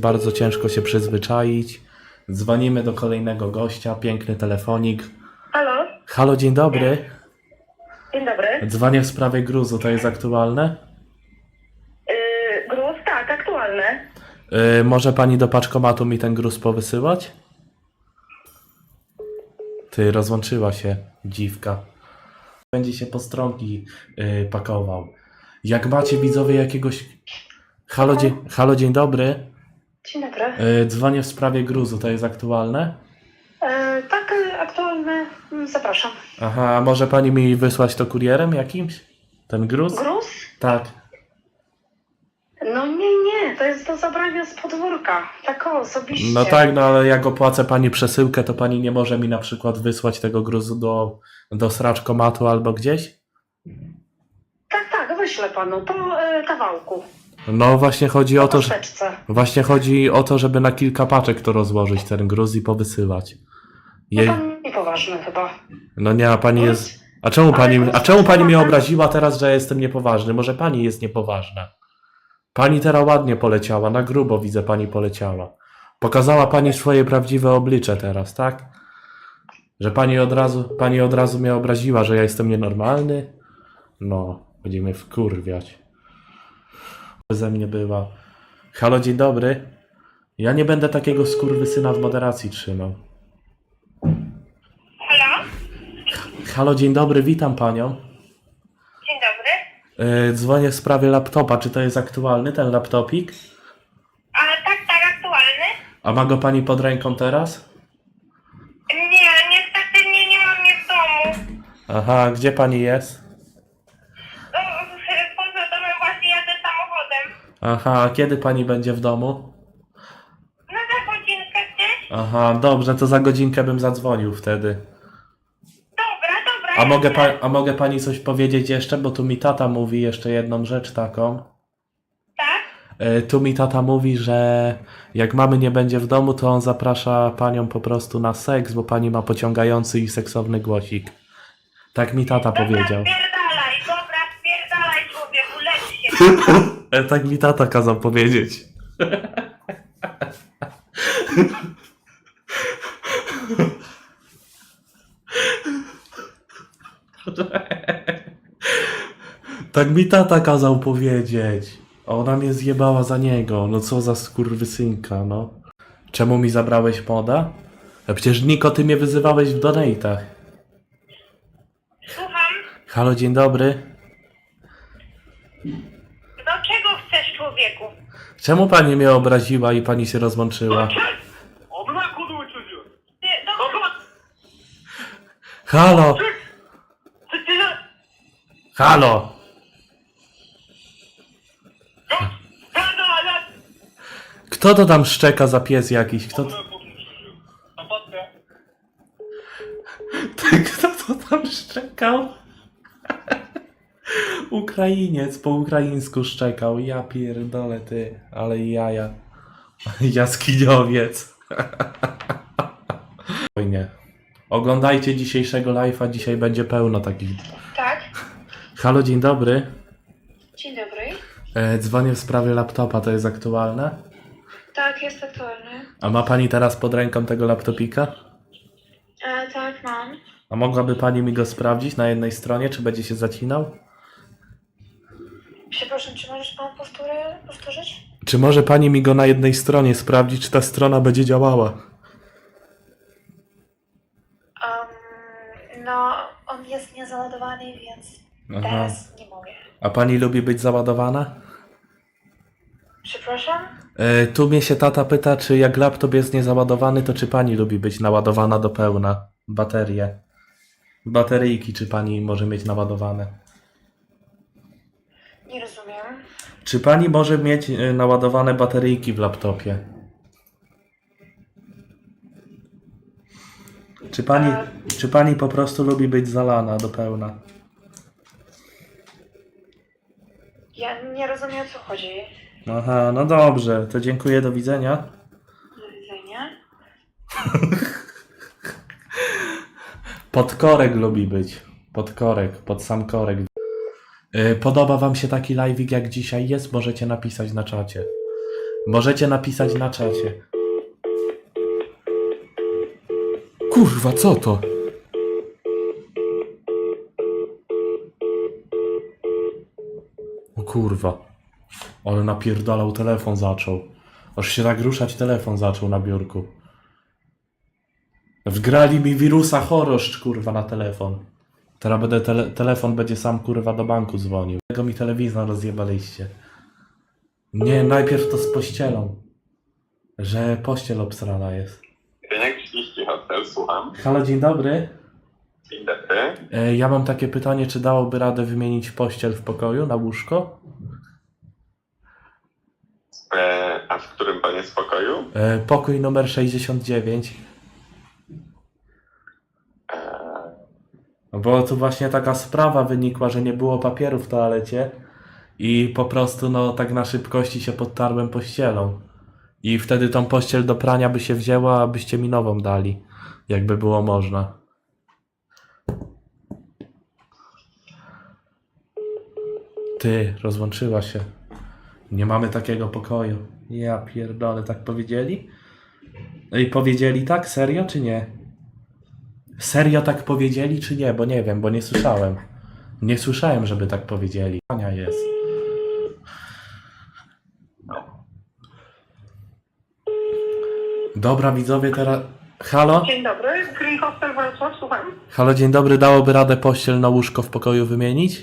jest bardzo ciężko się przyzwyczaić. Dzwonimy do kolejnego gościa, piękny telefonik. Halo, Halo, dzień dobry. dzień dobry. Dzwonię w sprawie gruzu, to jest aktualne? Yy, gruz, tak, aktualny. Yy, może pani do paczkomatu mi ten gruz powysyłać? Ty, rozłączyła się dziwka. Będzie się po stronki yy, pakował. Jak macie widzowie jakiegoś... Halo, dzień, halo, dzień dobry. Dzień dobry. Yy, dzwonię w sprawie gruzu, to jest aktualne? Yy, tak, yy, aktualny. Mm, Zapraszam. Aha, a może pani mi wysłać to kurierem jakimś? Ten gruz? Gruz? Tak. No nie, nie, to jest do zabrania z podwórka. Tak o, osobiście. No tak, no ale jak opłacę pani przesyłkę, to pani nie może mi na przykład wysłać tego gruzu do, do sraczkomatu albo gdzieś? Tak, tak, wyślę panu po yy, kawałku. No właśnie chodzi o to, że, właśnie chodzi o to, żeby na kilka paczek to rozłożyć ten gruz i powysyłać. No pan niepoważny chyba. no nie, a pani jest... A czemu pani, a czemu pani mnie obraziła teraz, że ja jestem niepoważny? Może pani jest niepoważna? Pani teraz ładnie poleciała, na grubo widzę pani poleciała. Pokazała pani swoje prawdziwe oblicze teraz, tak? Że pani od razu, pani od razu mnie obraziła, że ja jestem nienormalny? No, będziemy wkurwiać. Ze mnie była. Halo, dzień dobry. Ja nie będę takiego skurwysyna w moderacji trzymał. Halo? Halo, dzień dobry, witam panią. Dzień dobry. Yy, dzwonię w sprawie laptopa. Czy to jest aktualny ten laptopik? A tak, tak, aktualny? A ma go pani pod ręką teraz? Nie, niestety nie, nie mam mnie w domu. Aha, gdzie pani jest? Aha, a kiedy pani będzie w domu? No za godzinkę gdzieś? Aha, dobrze, to za godzinkę bym zadzwonił wtedy. Dobra, dobra. A mogę, pa- a mogę pani coś powiedzieć jeszcze? Bo tu mi tata mówi jeszcze jedną rzecz taką. Tak? Yy, tu mi tata mówi, że jak mamy nie będzie w domu, to on zaprasza panią po prostu na seks, bo pani ma pociągający i seksowny głosik. Tak mi tata Dobra, powiedział. spierdalaj, dobra, spierdalaj człowieku, lecz się. E, Tak mi tata kazał powiedzieć. Tak mi tata kazał powiedzieć. A ona mnie zjebała za niego. No co za skurwysynka, no. Czemu mi zabrałeś moda? A przecież Niko, ty mnie wyzywałeś w donatach. Słucham, Halo, dzień dobry. do czego chcesz człowieku? Czemu pani mnie obraziła i pani się rozłączyła? Halo! Halo! Kto to tam szczeka za pies jakiś? Kto, Amına be. kto to tam szczekał? Ukrainiec po ukraińsku szczekał. Ja pierdolę ty, ale jaja. Jaskiniowiec. Spokojnie. Oglądajcie dzisiejszego live'a, dzisiaj będzie pełno takich. Tak? Halo, dzień dobry. Dzień dobry. E, dzwonię w sprawie laptopa, to jest aktualne? Tak, jest aktualny. A ma pani teraz pod ręką tego laptopika? E, tak, mam. A mogłaby pani mi go sprawdzić na jednej stronie, czy będzie się zacinał? Przepraszam, czy możesz pan powtóry, powtórzyć? Czy może pani mi go na jednej stronie sprawdzić, czy ta strona będzie działała? Um, no, on jest niezaładowany, więc Aha. teraz nie mogę. A pani lubi być załadowana? Przepraszam? E, tu mnie się tata pyta, czy jak laptop jest niezaładowany, to czy pani lubi być naładowana do pełna? Baterie. Bateryjki, czy pani może mieć naładowane? Nie rozumiem. Czy pani może mieć e, naładowane bateryjki w laptopie? Czy pani, czy pani po prostu lubi być zalana do pełna? Ja nie rozumiem, o co chodzi. Aha, no dobrze, to dziękuję, do widzenia. Do widzenia. Podkorek lubi być. Podkorek, pod sam korek. Yy, Podoba wam się taki live'ik jak dzisiaj jest? Możecie napisać na czacie. Możecie napisać na czacie. Kurwa, co to? O kurwa. Ale napierdalał telefon zaczął. Aż się tak ruszać telefon zaczął na biurku. Wgrali mi wirusa choroszcz kurwa na telefon. Teraz będę tele telefon będzie sam kurwa do banku dzwonił. Tego mi telewizor rozjebaliście. Nie, najpierw to z pościelą. Że pościel obsrana jest. Rynek 30 Hotel, słucham. Halo, dzień dobry. Dzień dobry. E, ja mam takie pytanie, czy dałoby radę wymienić pościel w pokoju na łóżko? E, a w którym pan jest pokoju? E, pokój numer 69. Bo tu właśnie taka sprawa wynikła, że nie było papieru w toalecie i po prostu no tak na szybkości się podtarłem pościelą. I wtedy tą pościel do prania by się wzięła, abyście mi nową dali, jakby było można. Ty, rozłączyła się. Nie mamy takiego pokoju. Ja pierdolę, tak powiedzieli? I powiedzieli tak? Serio czy nie? Serio tak powiedzieli, czy nie? Bo nie wiem, bo nie słyszałem. Nie słyszałem, żeby tak powiedzieli. Ania jest. Dobra, widzowie, teraz. Halo? Dzień dobry, Green Hostel Wrocław, słucham. Halo, dzień dobry. Dałoby radę pościel na łóżko w pokoju wymienić?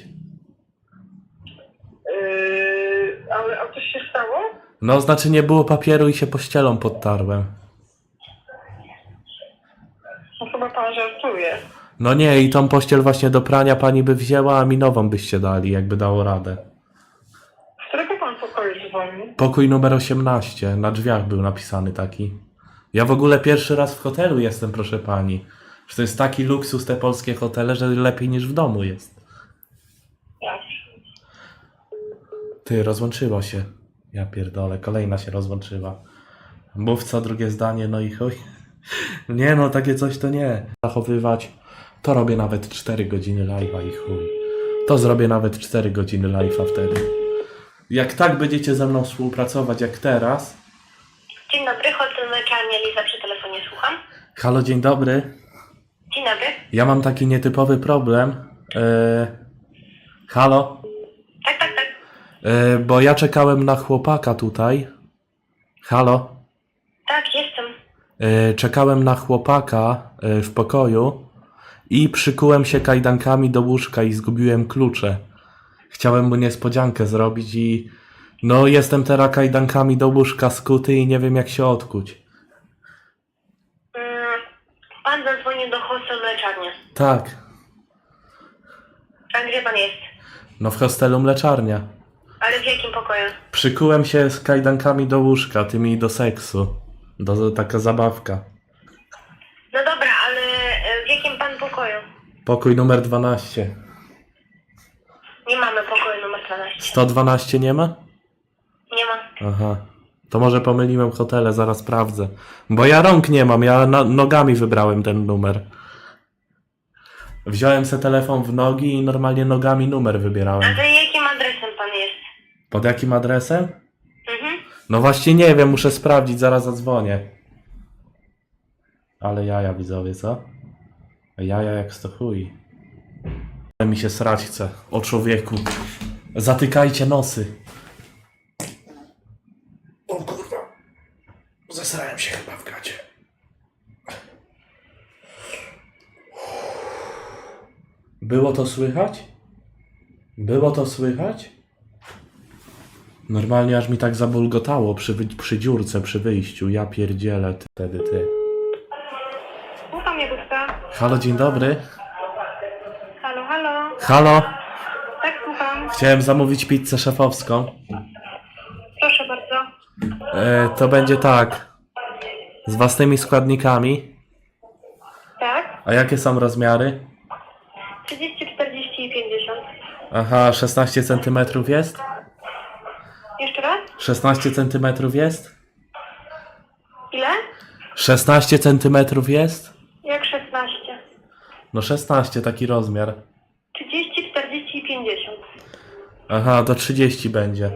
Yy, ale a coś się stało? No, znaczy nie było papieru i się pościelą podtarłem. No chyba pan żartuje. No nie, i tą pościel właśnie do prania pani by wzięła, a mi nową byście dali, jakby dało radę. Z którego pan pokoju dzwoni? Pokój numer 18, na drzwiach był napisany taki. Ja w ogóle pierwszy raz w hotelu jestem, proszę pani. Że to jest taki luksus te polskie hotele, że lepiej niż w domu jest. Tak. Ty, rozłączyło się. Ja pierdolę, kolejna się rozłączyła. Mów co drugie zdanie, no i chuj. Nie no, takie coś to nie. Zachowywać, to robię nawet 4 godziny live'a i chuj. To zrobię nawet 4 godziny live'a wtedy. Jak tak będziecie ze mną współpracować jak teraz, Dzień dobry, hotel Mleczarnia Liza przy telefonie, słucham. Halo, dzień dobry. Dzień dobry. Ja mam taki nietypowy problem. E, halo? Tak, tak, tak. E, bo ja czekałem na chłopaka tutaj. Halo? E, czekałem na chłopaka e, w pokoju i przykułem się kajdankami do łóżka i zgubiłem klucze. Chciałem mu niespodziankę zrobić i no jestem teraz kajdankami do łóżka skuty i nie wiem jak się odkuć. Mm, pan zadzwonił do hostel Mleczarnia. Tak, A gdzie pan jest? no w hostelu mleczarnia. Ale w jakim pokoju? Przykułem się z kajdankami do łóżka, tymi do seksu. Do, taka zabawka. No dobra, ale e, w jakim pan pokoju? Pokój numer 12. Nie mamy pokoju numer 12. 112 nie ma? Nie ma. Aha. To może pomyliłem hotele, zaraz sprawdzę. Bo ja rąk nie mam, ja nogami wybrałem ten numer. Wziąłem se telefon w nogi i normalnie nogami numer A wybierałem. to jakim adresem pan jest? Pod jakim adresem? No właśnie nie wiem, muszę sprawdzić, zaraz zadzwonię. Ale jaja widzowie, co? Jaja jak sto chuj. Ale mi się srać chce. O człowieku. Zatykajcie nosy. O kurwa. Zesrałem się chyba w gacie. Było to słychać? Było to słychać? Normalnie aż mi tak zabulgotało przy, wy- przy dziurce, przy wyjściu. Ja pierdzielę ty, wtedy ty. Słucham, Jagódka. Halo, dzień dobry. Halo, halo. Halo, Tak, słucham. chciałem zamówić pizzę szefowską. Proszę bardzo. E, to będzie tak. Z własnymi składnikami. Tak? A jakie są rozmiary? 30, 40 i 50. Aha, 16 cm jest? Jeszcze raz? 16 cm jest? Ile? 16 cm jest? Jak 16. No 16, taki rozmiar. 30, 40 i 50. Aha, do 30 będzie.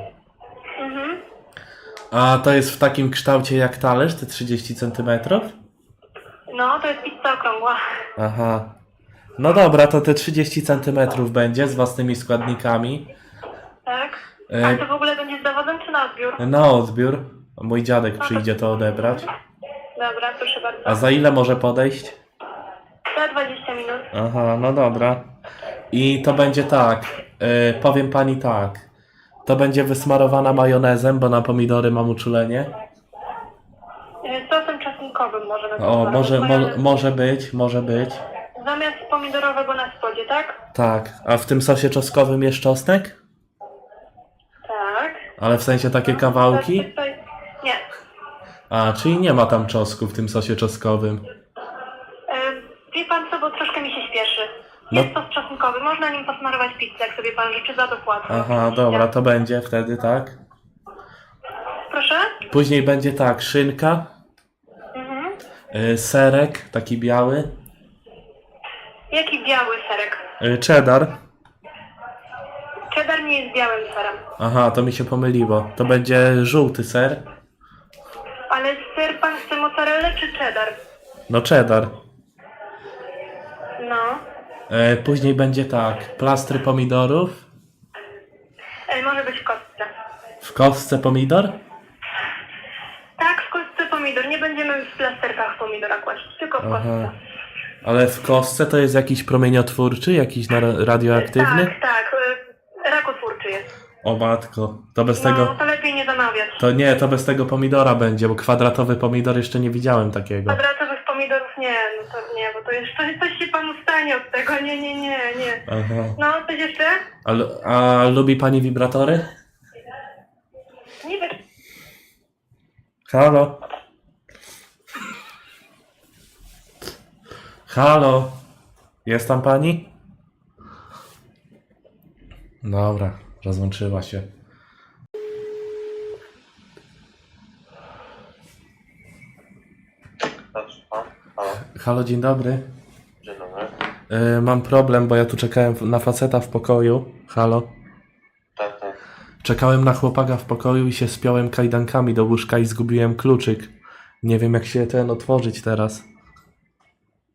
Mhm. A to jest w takim kształcie jak talerz, te 30 centymetrów? No, to jest pizza okrągła. Aha. No dobra, to te 30 centymetrów będzie z własnymi składnikami. Tak? E, A to w ogóle będzie z dowodem czy na odbiór? Na odbiór. Mój dziadek przyjdzie to odebrać. Dobra, proszę bardzo. A za ile może podejść? Za 20 minut. Aha, no dobra. I to będzie tak. y, powiem pani tak. To będzie wysmarowana majonezem, bo na pomidory mam uczulenie. E, Sosem czosnkowym może na O, przykład. może, mo, może być, może być. Zamiast pomidorowego na spodzie, tak? Tak. A w tym sosie czosnkowym jest czosnek? Ale w sensie takie kawałki? Nie. A, czyli nie ma tam czosnku w tym sosie czosnkowym. E, Wie pan co, bo troszkę mi się śpieszy. No. Jest sos czosnkowy, można nim posmarować pizzę, jak sobie pan życzy za dopłatę. Aha, dobra, to będzie wtedy, tak? Proszę? Później będzie tak, szynka, Mhm. y, serek, taki biały, Jaki biały serek? y, cheddar. Cheddar nie jest białym serem. Aha, to mi się pomyliło. To będzie żółty ser. Ale ser pan chce mozzarellę czy cheddar? No cheddar. No. E, później będzie tak, plastry pomidorów, E, może być w kostce. w kostce pomidor, Tak, w kostce pomidor. Nie będziemy w plasterkach pomidora kłaść, tylko w kostce. Ale w kostce to jest jakiś promieniotwórczy, jakiś na- radioaktywny? Tak, tak. O matko, to bez No, tego, to lepiej nie zamawiać. to nie, to bez tego pomidora będzie, bo kwadratowy pomidor jeszcze nie widziałem takiego. Kwadratowych pomidorów nie, no to nie, bo to jest coś, coś się panu stanie od tego. Nie, nie, nie, nie. Aha. No, coś jeszcze? A, lu- a lubi pani wibratory? Nie wiem. Halo? Halo? Jest tam pani? Dobra, rozłączyła się. Dobrze, pan? Halo, Halo, dzień dobry. dzień dobry. E, mam problem, bo ja tu czekałem na faceta w pokoju. Halo? Tak, tak. Czekałem na chłopaka w pokoju i się spiąłem kajdankami do łóżka i zgubiłem kluczyk. Nie wiem, jak się ten otworzyć teraz.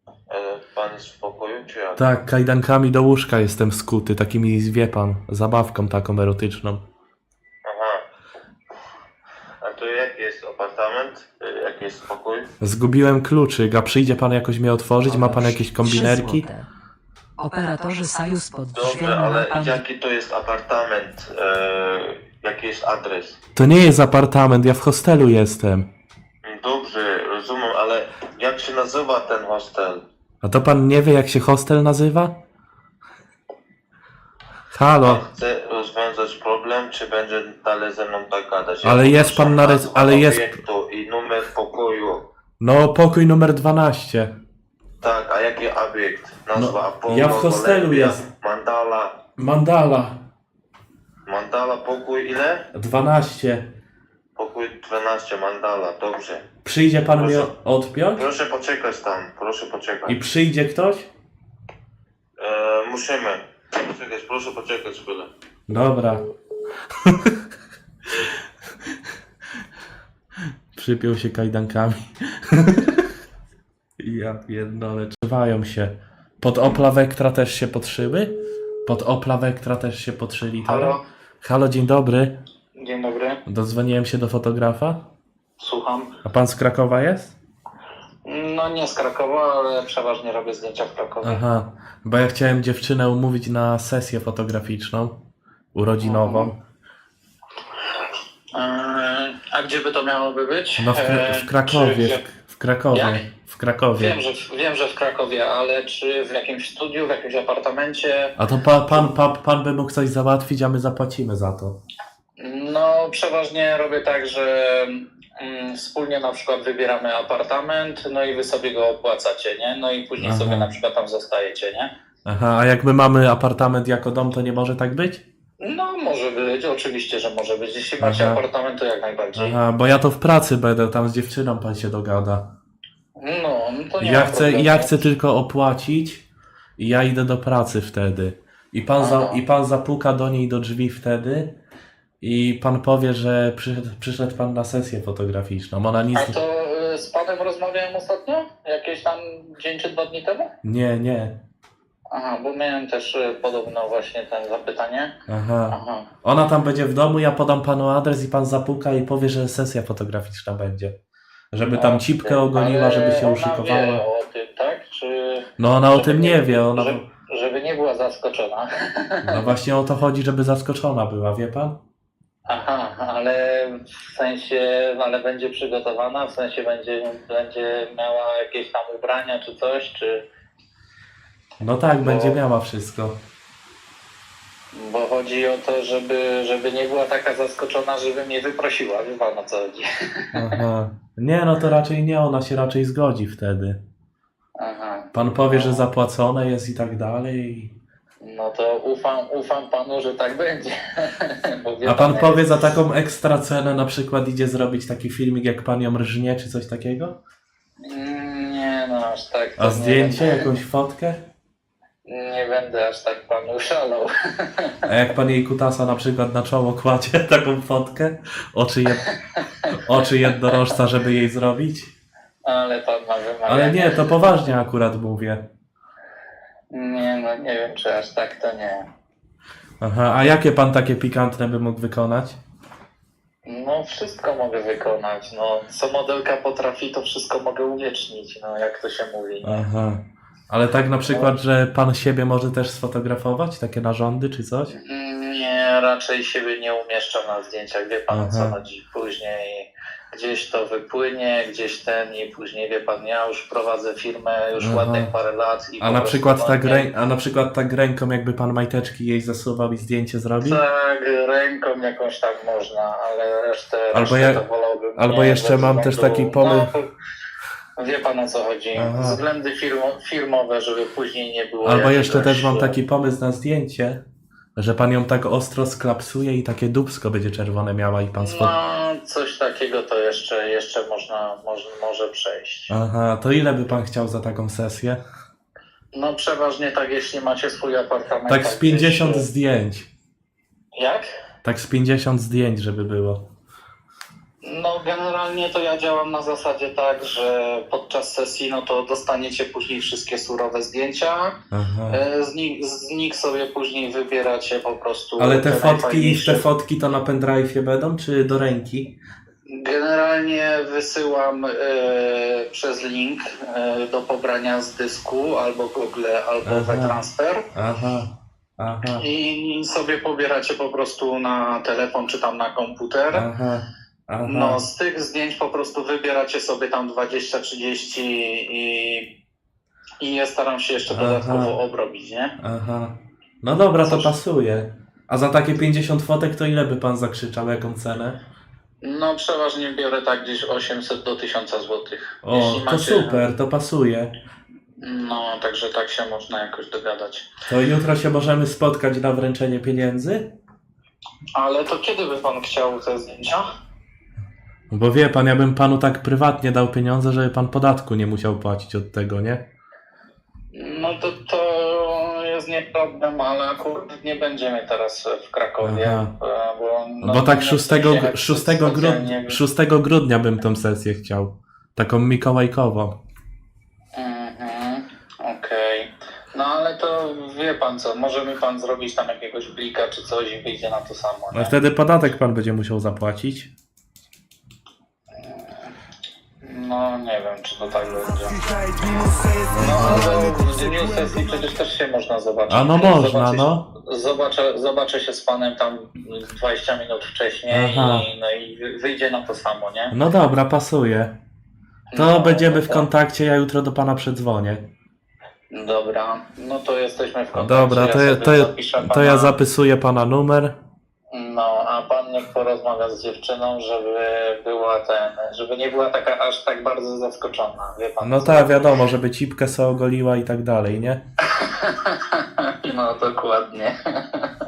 E, pan jest w pokoju, czy ja? Tak, kajdankami do łóżka jestem skuty, takimi, wie pan, zabawką taką erotyczną. Aha. A to jaki jest apartament? E, Jaki jest pokój? Zgubiłem kluczyk, a przyjdzie pan jakoś mnie otworzyć? Ma pan jakieś kombinerki? Trzy złote. Operatorzy Sajus pod Dobrze, drzwiami ma ale pan... jaki to jest apartament? E, jaki jest adres? To nie jest apartament, ja w hostelu jestem. Dobrze, rozumiem, ale jak się nazywa ten hostel? A to pan nie wie, jak się hostel nazywa? Halo, chce rozwiązać problem, czy będzie dalej ze mną tak gadać? Ale jest pan na rys- ale jest- obiektu I numer pokoju. no pokój numer 12. Tak, a jaki obiekt? Nazwa No, Apollo, ja w hostelu jestem. Mandala. Mandala, Mandala, pokój ile? 12. Pokój 12, Mandala, dobrze. Przyjdzie pan mnie odpiąć? Proszę poczekać tam, proszę poczekać. I przyjdzie ktoś? E, musimy. Poczekać, proszę poczekać chwilę. Dobra. Przypiął się kajdankami. ja pierdolę, trzymają się. Pod Opla Vectra też się podszyły? Pod Opla Vectra też się podszyli teraz? Halo? Halo, dzień dobry. Dzień dobry, Dodzwoniłem się do fotografa. słucham. A pan z Krakowa jest? No nie z Krakowa, ale przeważnie robię zdjęcia w Krakowie. Aha, bo ja chciałem dziewczynę umówić na sesję fotograficzną, urodzinową. Eee, a gdzie by to miałoby być? No w, Kra- Eee, w Krakowie, czy- w, w Krakowie, Jak? w Krakowie. Wiem że, w- wiem, że w Krakowie, ale czy w jakimś studiu, w jakimś apartamencie? A to pa, pan, pa, pan by mógł coś załatwić, a my zapłacimy za to. No przeważnie robię tak, że mm, wspólnie na przykład wybieramy apartament, no i wy sobie go opłacacie, nie? No i później Aha. sobie na przykład tam zostajecie, nie? Aha, a jak my mamy apartament jako dom, to nie może tak być? No może być, oczywiście, że może być. Jeśli macie Aha. apartament, to jak najbardziej. Aha, bo ja to w pracy będę, tam z dziewczyną pan się dogada. No, no to nie Ja ma chcę, problemu. ja chcę tylko opłacić i ja idę do pracy wtedy. I pan, za, Aha. I pan zapuka do niej do drzwi wtedy i pan powie, że przyszedł, przyszedł pan na sesję fotograficzną. Ona nic. A to y, z panem rozmawiałem ostatnio? Jakieś tam dzień czy dwa dni temu? Nie, nie. Aha, bo miałem też y, podobno właśnie ten zapytanie. Aha. Aha. Ona tam będzie w domu, ja podam panu adres i pan zapuka i powie, że sesja fotograficzna będzie. Żeby tam cipkę ogoliła, Ale żeby się Ona wie uszykowała. o tym, tak? Czy... No ona o żeby tym nie wie, ona. Żeby, żeby nie była zaskoczona. No właśnie o to chodzi, żeby zaskoczona była, wie pan? Aha, ale w sensie, ale będzie przygotowana, w sensie będzie, będzie miała jakieś tam ubrania czy coś, czy... No tak, Bo- będzie miała wszystko. Bo chodzi o to, żeby, żeby nie była taka zaskoczona, żeby mnie wyprosiła, wie pan o co chodzi. Aha. Nie, no to raczej nie, ona się raczej zgodzi wtedy. Aha, Pan powie, że zapłacone jest i tak dalej. No to ufam, ufam panu, że tak będzie. A pan powie za taką ekstra cenę na przykład idzie zrobić taki filmik jak pan ją rżnie czy coś takiego? Mm, Nie no, aż tak. A nie zdjęcie, będę- jakąś fotkę? Nie będę aż tak panu szalał. A jak pan jej kutasa na przykład na czoło kładzie taką fotkę? Oczy, jed... Oczy jednorożca, żeby jej zrobić? Ale pan ma wymagania. Ale nie, to poważnie akurat mówię. Nie no, nie wiem czy aż tak to nie. Aha, a jakie pan takie pikantne by mógł wykonać? No wszystko mogę wykonać. No, co modelka potrafi, to wszystko mogę uwiecznić, no jak to się mówi. Aha. Ale tak na przykład, że pan siebie może też sfotografować? Takie narządy czy coś? Nie, raczej siebie nie umieszczam na zdjęciach, wie pan o co Aha. chodzi. Później gdzieś to wypłynie, gdzieś ten i później wie pan, ja już prowadzę firmę już Aha. ładnych parę lat i A na przykład tak, rę... a na przykład tak ręką jakby pan majteczki jej zasuwał i zdjęcie zrobił? Tak, ręką jakąś tak można, ale resztę, Albo resztę ja- to wolałbym albo nie, jeszcze ze mam też taki pomysł- No, wie pan o co chodzi. Aha. Względy firmo, firmowe, żeby później nie było Albo jeszcze też mam taki pomysł na zdjęcie, że pan ją tak ostro sklapsuje i takie dubsko będzie czerwone miała i pan sfot... No, coś takiego to jeszcze, jeszcze można, może, może przejść. Aha, to ile by pan chciał za taką sesję? No przeważnie tak, jeśli macie swój apartament. Tak z 50 gdzieś, zdjęć. Jak? Tak z 50 zdjęć, żeby było. No generalnie to ja działam na zasadzie tak, że podczas sesji no to dostaniecie później wszystkie surowe zdjęcia. Aha. E, Z nich, z nich sobie później wybieracie po prostu. Ale te fotki, najfajniejsze. te fotki to na pendrive'ie będą, czy do ręki? Generalnie wysyłam e, przez link e, do pobrania z dysku albo Google, albo Aha. WeTransfer Aha. Aha. i sobie pobieracie po prostu na telefon czy tam na komputer. Aha. Aha. No, z tych zdjęć po prostu wybieracie sobie tam 20-30 i, i je staram się jeszcze Aha. dodatkowo obrobić, nie? Aha. No dobra, to Coś- pasuje. A za takie 50 fotek to ile by pan zakrzyczał? Jaką cenę? No, przeważnie biorę tak gdzieś 800 do 1000 zł. O, to super, to pasuje. No, także tak się można jakoś dogadać. To jutro się możemy spotkać na wręczenie pieniędzy? Ale to kiedy by pan chciał te zdjęcia? Bo wie pan, ja bym panu tak prywatnie dał pieniądze, żeby pan podatku nie musiał płacić od tego, nie? No to to jest nie problem, ale akurat nie będziemy teraz w Krakowie. Aha. e, Bo, no, Bo tak nie 6, chcę się gr- jak 6, specjalnie grudnia, 6 grudnia bym tą sesję chciał. Taką mikołajkową. Mhm, Okej. No ale to wie pan co, może mi pan zrobić tam jakiegoś blika czy coś i wyjdzie na to samo. A Nie? wtedy podatek pan będzie musiał zapłacić. No nie wiem, czy to tak będzie. No ale w dniu sesji przecież też się można zobaczyć. A no można, Zobaczyć- no. Zobaczę, zobaczę się z panem tam 20 minut wcześniej Aha. i, no i wy- wyjdzie na to samo, nie? No dobra, pasuje. To No, będziemy w kontakcie, ja jutro do pana przedzwonię. Dobra, no to jesteśmy w kontakcie. Dobra, to, ja ja, to, ja, to ja zapisuję pana numer. No, a pan niech porozmawia z dziewczyną, żeby była ten, żeby nie była taka aż tak bardzo zaskoczona, wie pan? No co? tak, wiadomo, żeby cipkę se ogoliła i tak dalej, nie? No dokładnie.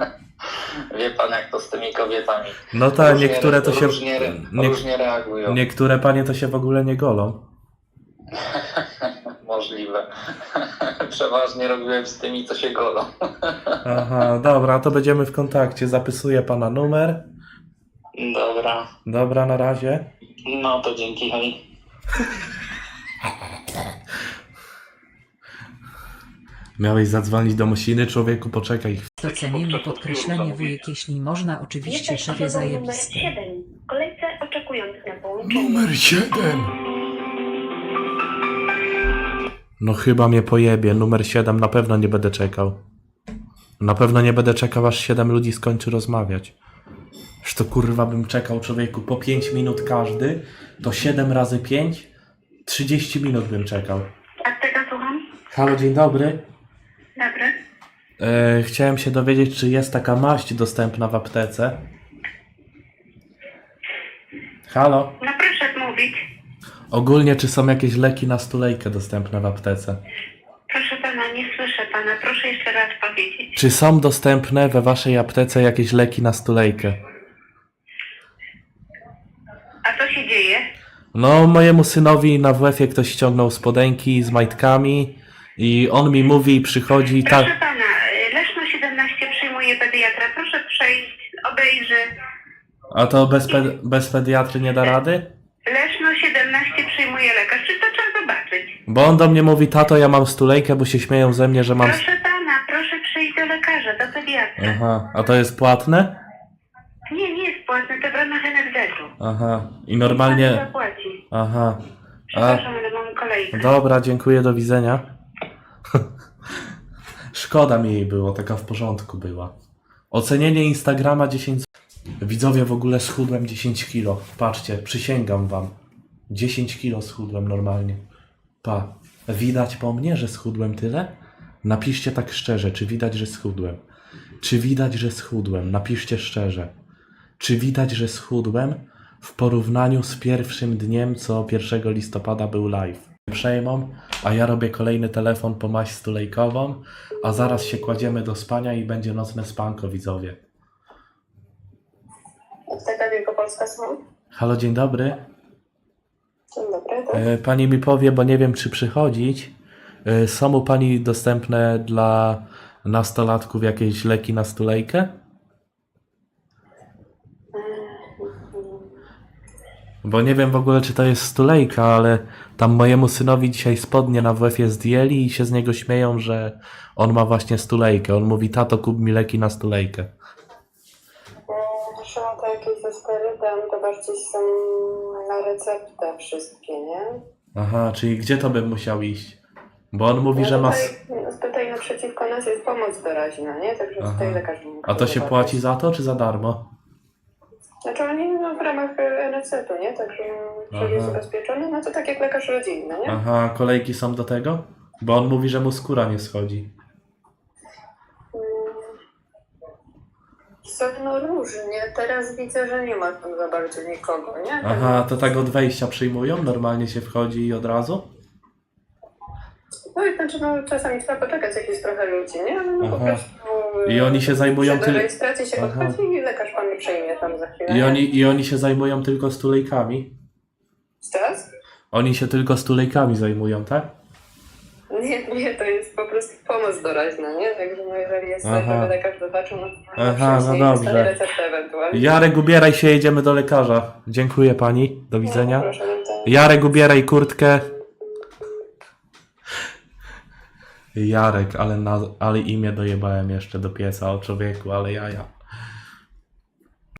Wie pan jak to z tymi kobietami. No tak, Różnie- niektóre to się... Różnie, Nie, różnie reagują. niektóre panie to się w ogóle nie golą. Przeważnie robiłem z tymi, co się golą. Aha, dobra, to będziemy w kontakcie. Zapisuję pana numer. Dobra. Dobra, na razie. No to dzięki, hej. Miałeś zadzwonić do Mosiny, człowieku, poczekaj. Docenienie podkreślenie wujek jeśli można oczywiście Jesteś szefie osobą numer zajebiste. 7. W kolejce oczekujących na połączenie. Numer 7. No chyba mnie pojebie. Numer 7 na pewno nie będę czekał. Na pewno nie będę czekał, aż 7 ludzi skończy rozmawiać. Że to kurwa bym czekał człowieku po 5 minut każdy, to 7 razy 5, 30 minut bym czekał. Apteka, słucham? Halo, dzień dobry. Dobry. E, chciałem się dowiedzieć, czy jest taka maść dostępna w aptece. Halo. No. Ogólnie, czy są jakieś leki na stulejkę dostępne w aptece? Proszę pana, nie słyszę pana. Proszę jeszcze raz powiedzieć. Czy są dostępne we waszej aptece jakieś leki na stulejkę? A co się dzieje? No, mojemu synowi na WF-ie ktoś ściągnął spodenki z majtkami i on mi mówi, przychodzi tak. Proszę pana, y, Leszno 17 przyjmuje pediatra. Proszę przejść, obejrzy. A to bez, pe- bez pediatry nie da rady? Leszno 17 przyjmuje lekarz. Czy to trzeba zobaczyć? Bo on do mnie mówi, tato, ja mam stulejkę, bo się śmieją ze mnie, że mam. Proszę pana, proszę przyjść do lekarza, do pediatra. Aha, a to jest płatne? Nie, nie jest płatne, to w ramach NFZ-u. Aha, i Pan normalnie. zapłaci. Aha. Przepraszam, ale mam kolejkę. dobra, dziękuję, do widzenia. Szkoda mi jej było, taka w porządku była. Ocenienie Instagrama 10. Widzowie w ogóle schudłem 10 kilo. Patrzcie, przysięgam wam. 10 kilo schudłem normalnie. Pa. Widać po mnie, że schudłem tyle? Napiszcie tak szczerze, czy widać, że schudłem? Czy widać, że schudłem? Napiszcie szczerze. Czy widać, że schudłem w porównaniu z pierwszym dniem, co 1 listopada był live? Przejmą, a ja robię kolejny telefon po maść stulejkową, a zaraz się kładziemy do spania i będzie nocne spanko, widzowie. Apteka Wielkopolska? Halo, dzień dobry. Dzień dobry, tak? E, Pani mi powie, bo nie wiem, czy przychodzić. E, Są u Pani dostępne dla nastolatków jakieś leki na stulejkę? Bo nie wiem w ogóle, czy to jest stulejka, ale tam mojemu synowi dzisiaj spodnie na WF-ie zdjęli i się z niego śmieją, że on ma właśnie stulejkę. On mówi, tato, kup mi leki na stulejkę. Bardziej są na receptę wszystkie, nie? Aha, czyli gdzie to bym musiał iść? Bo on mówi, że ma... s- Tutaj, tutaj naprzeciwko nas jest pomoc doraźna, nie? Także Aha. tutaj lekarz mógł A to się zobaczyć. płaci za to, czy za darmo? Znaczy oni no, w ramach e, NFZ-u, nie? Także jeżeli jest Aha. ubezpieczony, no to tak jak lekarz rodzinny, nie? Aha, kolejki są do tego? Bo on mówi, że mu skóra nie schodzi. Są no różnie. Teraz widzę, że nie ma tam za bardzo nikogo, nie? Aha, to tak od wejścia przyjmują? Normalnie się wchodzi i od razu? No i znaczy, no czasami trzeba poczekać jakieś trochę ludzi, nie? Ale no po Aha. prostu... I oni się zajmują Przy do tyl- rejestracji się Aha. podchodzi i lekarz panu przejmie tam za chwilę. I nie? oni, I oni się zajmują tylko stulejkami? Teraz? Oni się tylko stulejkami zajmują, tak? Nie, nie, to jest po prostu pomoc doraźna, nie? Także no jeżeli jest, Aha. żeby lekarz zobaczył, no to Aha, no dobrze. receptę ewentualnie. Jarek, ubieraj się, jedziemy do lekarza. Dziękuję pani, do widzenia. No, proszę, no to... Jarek, ubieraj kurtkę. Jarek, ale, na, ale imię dojebałem jeszcze do piesa o człowieku, ale jaja.